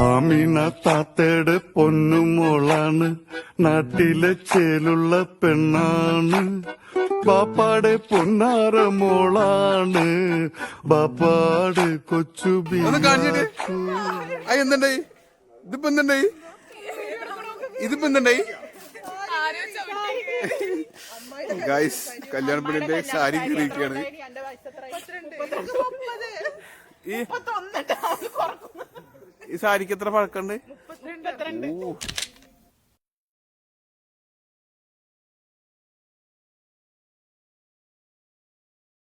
അമീന താത്തയുടെ പൊന്നുമോളാണ് നാട്ടിലെ ചേലുള്ള പെണ്ണാണ്. പാപ്പാടെ പൊന്നാര മോളാണ്. പാപ്പാട് കൊച്ചു ഒന്ന് കാണിച്ചിട്ട്. അയ്യ എന്തുണ്ടായി? ഇതിപ്പോ എന്തുണ്ടായി? ഇതിപ്പോ എന്തുണ്ടായി? ഗൈസ് കല്യാണ പെണ്ണിന്റെ സാരി കീറിയിരിക്കുകയാണ്. ഈ ഈ സാരിക്ക് എത്ര പഴക്കമുണ്ട്?